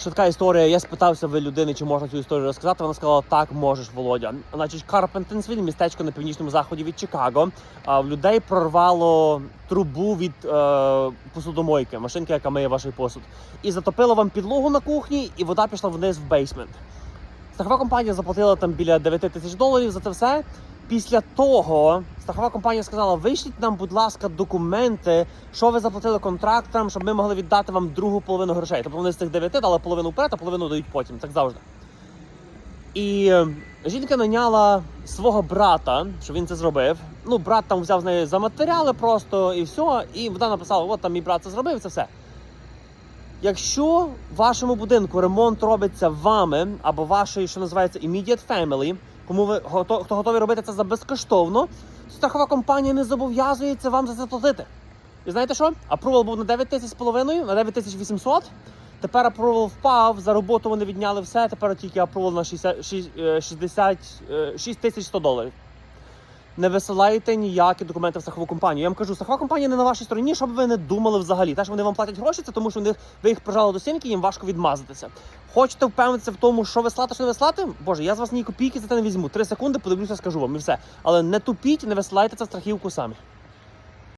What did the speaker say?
Швидка історія. Я спитався в людини, чи можна цю історію розказати. Вона сказала, так можеш, Володя. Значить, Карпентенсвіль, містечко на північному заході від Чикаго. А в людей прорвало трубу від е, посудомойки, машинки, яка миє ваш посуд, і затопило вам підлогу на кухні, і вода пішла вниз в бейсмент. Страхова компанія заплатила там біля 9 тисяч доларів за це все. Після того страхова компанія сказала: вишліть нам, будь ласка, документи, що ви заплатили контракторам, щоб ми могли віддати вам другу половину грошей. Тобто вони з цих 9 дали половину вперед, а половину дають потім. Так завжди. І е, жінка наняла свого брата, щоб він це зробив. Ну, брат там взяв з неї за матеріали просто і все. І вона написала: от там мій брат це зробив, це все. Якщо в вашому будинку ремонт робиться вами або вашої, що називається immediate family, кому ви хто, хто готові робити це за безкоштовно, страхова компанія не зобов'язується вам за це платити. І знаєте що? Апрувал був на 9 тисяч з половиною, на 9 тисяч 800. Тепер апрувал впав, за роботу вони відняли все. Тепер тільки апрувал на 60, шість- е, 60, е, 6 тисяч 100 доларів. Не висилайте ніякі документи в страхову компанію. Я вам кажу, страхова компанія не на вашій стороні, щоб ви не думали взагалі. Те, що вони вам платять гроші, це тому, що вони, ви їх прижали до стінки, їм важко відмазатися. Хочете впевнитися в тому, що вислати, що не вислати? Боже, я з вас ні копійки за це не візьму. Три секунди, подивлюся, скажу вам і все. Але не тупіть, не висилайте це страхівку самі.